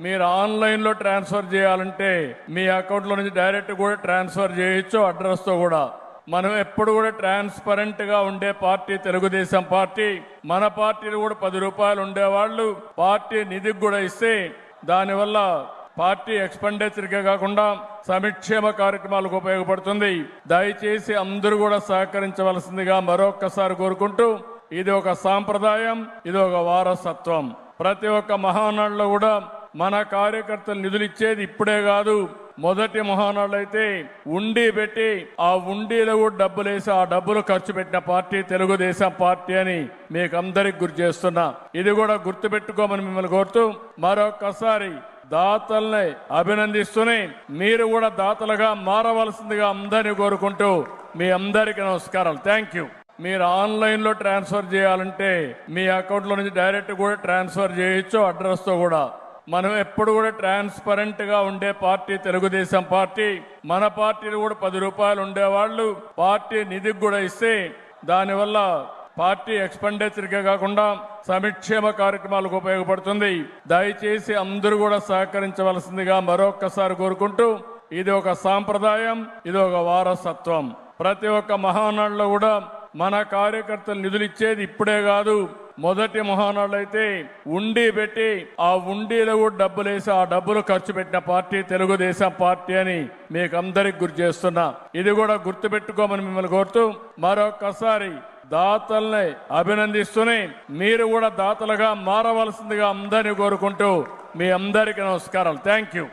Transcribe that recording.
మీరు ఆన్లైన్లో ట్రాన్స్ఫర్ చేయాలంటే మీ అకౌంట్లో నుంచి డైరెక్ట్ కూడా ట్రాన్స్ఫర్ చేయొచ్చు అడ్రస్తో కూడా. మనం ఎప్పుడు కూడా ట్రాన్స్పరెంట్గా ఉండే పార్టీ తెలుగుదేశం పార్టీ మన పార్టీలు కూడా పది రూపాయలు ఉండేవాళ్ళు. పార్టీ నిధికి కూడా ఇస్తే దానివల్ల పార్టీ ఎక్స్పెండిచర్ కాకుండా సంక్షేమ కార్యక్రమాలకు ఉపయోగపడుతుంది. దయచేసి అందరూ కూడా సహకరించవలసిందిగా మరొక్కసారి కోరుకుంటూ ఇది ఒక సాంప్రదాయం ఇది ఒక వారసత్వం. ప్రతి ఒక్క మహానాడులో కూడా మన కార్యకర్తలు నిధులు ఇచ్చేది ఇప్పుడే కాదు. మొదటి మహానాడు అయితే ఉండి పెట్టి ఆ ఉండిలో కూడా డబ్బులు వేసి ఆ డబ్బులు ఖర్చు పెట్టిన పార్టీ తెలుగుదేశం పార్టీ అని మీకు అందరికి గుర్తు చేస్తున్నా. ఇది కూడా గుర్తు పెట్టుకోమని మిమ్మల్ని కోరుతూ మరొకసారి దాతల్ని అభినందిస్తూనే మీరు కూడా దాతలుగా మారవలసిందిగా అందరినీ కోరుకుంటూ మీ అందరికీ నమస్కారాలు. థ్యాంక్ యూ మీరు ఆన్లైన్లో ట్రాన్స్ఫర్ చేయాలంటే మీ అకౌంట్లో నుంచి డైరెక్ట్ కూడా ట్రాన్స్ఫర్ చేయొచ్చు అడ్రస్తో కూడా. మనం ఎప్పుడు కూడా ట్రాన్స్పరెంట్గా ఉండే పార్టీ తెలుగుదేశం పార్టీ. మన పార్టీలు కూడా పది రూపాయలు ఉండేవాళ్ళు. పార్టీ నిధికి కూడా ఇస్తే దానివల్ల పార్టీ ఎక్స్పెండిచర్ కాకుండా సమిక్షేమ కార్యక్రమాలకు ఉపయోగపడుతుంది. దయచేసి అందరూ కూడా సహకరించవలసిందిగా మరొక్కసారి కోరుకుంటూ ఇది ఒక సాంప్రదాయం ఇది ఒక వారసత్వం. ప్రతి ఒక్క మహానాడులో కూడా మన కార్యకర్తలు నిధులు ఇచ్చేది ఇప్పుడే కాదు. మొదటి మహానాడు అయితే ఉండి పెట్టి ఆ ఉండీలో కూడా డబ్బులు వేసి ఆ డబ్బులు ఖర్చు పెట్టిన పార్టీ తెలుగుదేశం పార్టీ అని మీకు అందరికి గుర్తు చేస్తున్నా. ఇది కూడా గుర్తు పెట్టుకోమని మిమ్మల్ని కోరుతూ మరొకసారి దాతల్ని అభినందిస్తూనే మీరు కూడా దాతలుగా మారవలసిందిగా అందరినీ కోరుకుంటూ మీ అందరికీ నమస్కారాలు. Thank you